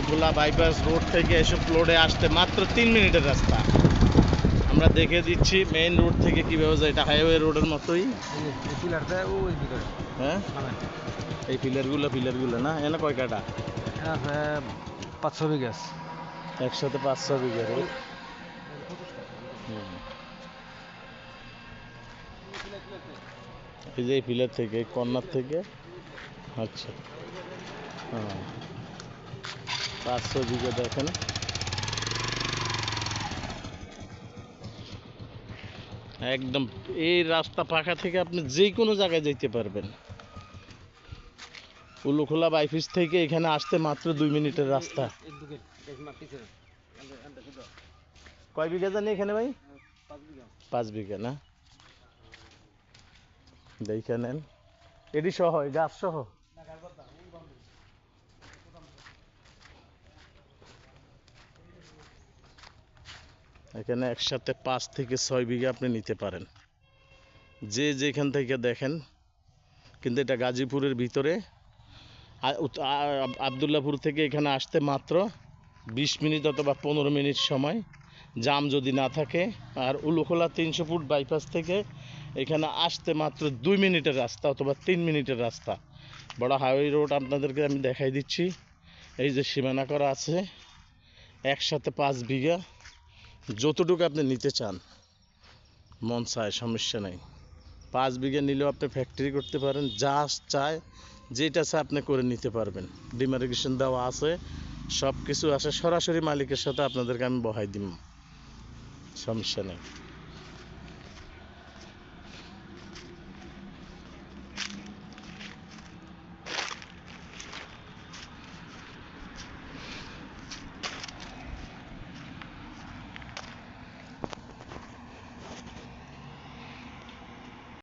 Ulukhola bypass road থেকে এসব রোডে আসতে মাত্র তিন মিনিটের রাস্তা। আমরা দেখে দিচ্ছি মেইন রোড থেকে কীভাবে যায় এটা হাইওয়ে রোডের মতোই। হ্যাঁ? এই পিলারগুলো পিলারগুলো না? এনে কয় কাটা? পাঁচশো বিঘাস একসাথে পাঁচশো বিঘা রোড এই যে এই পিলার থেকে, কর্নার থেকে। আচ্ছা। হ্যাঁ। পাঁচশো বিঘা দেখেন। একদম, এই রাস্তা পাকা থেকে আপনি যে কোনো জায়গায় যেতে পারবেন। উলুখোলা বাইফিস থেকে এখানে আসতে মাত্র দুই মিনিটের রাস্তা। কয় বিঘা জানি এখানে ভাই? পাঁচ বিঘা না? দেখে নেন। এটি সহ গাছ সহ? এখানে একসাথে পাঁচ থেকে ছয় বিঘা আপনি নিতে পারেন। যে যেখান থেকে দেখেন, কিন্তু এটা গাজীপুরের ভিতরে আবদুল্লাপুর থেকে এখানে আসতে মাত্র বিশ মিনিট অথবা পনেরো মিনিট সময়। জাম যদি না থাকে, আর উলুখোলা তিনশো ফুট বাইপাস থেকে এখানে আসতে মাত্র দুই মিনিটের রাস্তা অথবা তিন মিনিটের রাস্তা। বড় হাইওয়ে রোড আপনাদেরকে আমি দেখাই দিচ্ছি। এই যে সীমানা করা আছে, একসাথে পাঁচ বিঘা। যতটুকু আপনি নিতে চান, মন চায়, সমস্যা নেই। পাঁচ বিঘা নিলেও আপনি ফ্যাক্টরি করতে পারেন, যা চায়, যেটা চায় আপনি করে নিতে পারবেন। ডিমারিগেশন দেওয়া আছে সব কিছু আছে, সরাসরি মালিকের সাথে আপনাদেরকে আমি বহাই দিব সমস্যা নেই।